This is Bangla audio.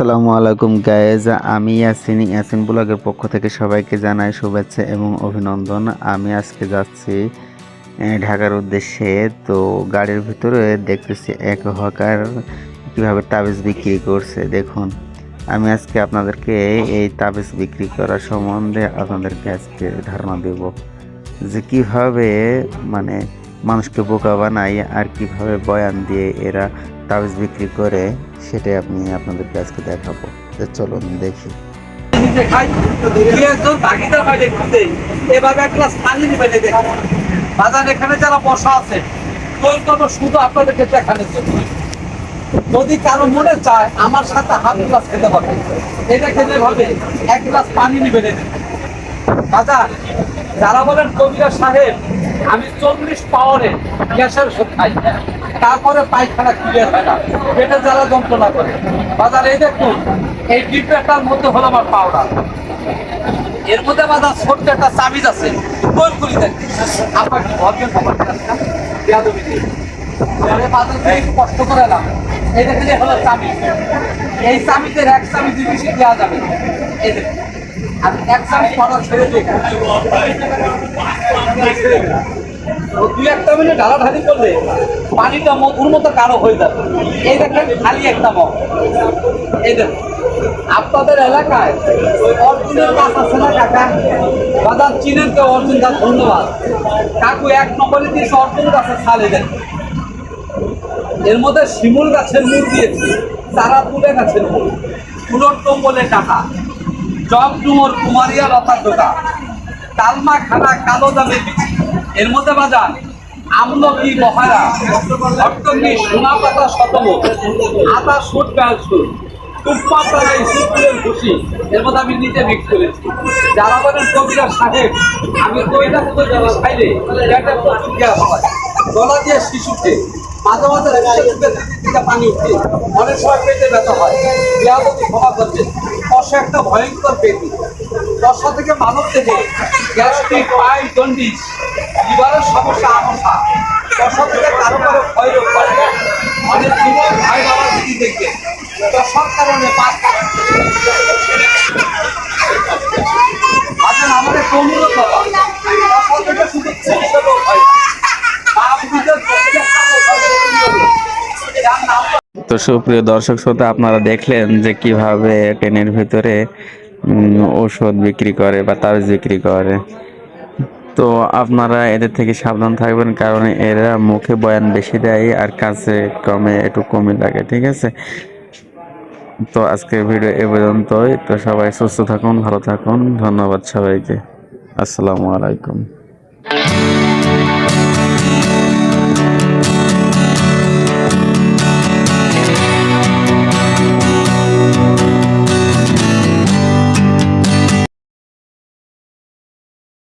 আসসালামু আলাইকুম গায়েজ আমি ইয়াসিন ইয়াসিন ব্লগের পক্ষ থেকে সবাইকে জানাই শুভেচ্ছা এবং অভিনন্দন। আমি আজকে যাচ্ছি ঢাকার উদ্দেশ্যে। তো গাড়ির ভিতরে দেখতেছি এক হকার কীভাবে তাবিজ বিক্রি করছে। দেখুন, আমি আজকে আপনাদেরকে এই তাবিজ বিক্রি করা সম্বন্ধে আপনাদেরকে আজকে ধারণা দেব যে কীভাবে মানে মানুষকে বোকা বানায় আর কীভাবে বয়ান দিয়ে এরা তাবিজ বিক্রি করে, সেটাই আপনি আপনাদেরকে আজকে দেখাবো। তো চলুন দেখি। বাজার এখানে যারা বসা আছে শুধু আপনাদেরকে দেখানোর জন্য। যদি কারও মনে চায়, আমার সাথে হাফ গ্লাস খেতে পারবে এটা খেতে হবে, এক গ্লাস পানি নিবে বাজার, যারা বলেন কবিরা সাহেব আমি চল্লিশ পাওয়ারে গ্যাসের ওষুধ খাই। তারপরে পায়খানা ক্লিয়ার হয় না। পেটে যারা যন্ত্রণা করে। বাজার, এই দেখুন, এই ডিব্বাটার মধ্যে হলো আমার পাউডার এর মধ্যে বাজার ছোট্ট একটা চাবিজ আছে। গোল করি দেখি আপনার কি ভাববেন খবর বেয়াদবি দিয়ে। বাজার কষ্ট করে এলাম এই দেখেন হলো চাবি এই চাবিতে এক চাবি বেশি দেওয়া যাবে। এই দেখুন, আমি এক চাবি পড়া ছেড়ে দিই। দুই একটা মিনিট ঢালাঢালি করলে পানিটা মধুর মতো কালো হয়ে যাবে। এই দেখেন, খালি একটা মগ এই দেখেন, আপনাদের এলাকায় অর্জুনের গাছ আছে না কাকা? বাজার চিনেন তো অর্জুন গাছ ধন্যবাদ। কাকু, এক নম্বরে দিয়েছে অর্জুন গাছের ছাল দেখেন। এর মধ্যে শিমুল গাছের মূল দিয়েছি চারা তুলে গাছের মূল ফুলর টম্বলে টাকা। জব ডুমোর কুমারিয়া লতা ডোকা তালমা খানা কালো বিচি এর মধ্যে বাজার, আমলকি মহারা অট্টঙ্গি সোনা পাতা শতম আদা, সুট গাল সুট টুপ্পা সিকুলের খুশি এর মধ্যে আমি নিজে মিক্স করেছি। যারা বলেন কবিরা সাহেব, আমি কইটা মতো যারা খাইলে পেটে প্রচুর হয় গলা দিয়ে শিশুকে মাঝে মাঝে পানি উঠে অনেক সময় পেটে ব্যথা হয়। বিয়াদতি ক্ষমা একটা ভয়ঙ্কর পেটি। থেকে মানব থেকে গ্যাস্ট্রিক জন্ডিস, লিভারের সমস্যা থেকে কারও কারও ক্ষয় রোগ ভাই দিদি দেখবে। দশার কারণে পাঁচ আচ্ছা আমাদের বাবা থেকে শুধু চিকিৎসা রোগ হয়। তো সুপ্রিয় দর্শক, শ্রোতা, আপনারা দেখলেন যে কীভাবে ট্রেনের ভিতরে ঔষধ বিক্রি করে বা তাবিজ বিক্রি করে। তো আপনারা এদের থেকে সাবধান থাকবেন কারণ এরা মুখে বয়ান বেশি দেয় আর কাছে কমে একটু কমই লাগে, ঠিক আছে? তো আজকের ভিডিও এ পর্যন্তই। তো সবাই সুস্থ থাকুন, ভালো থাকুন। ধন্যবাদ সবাইকে। আসসালামু আলাইকুম।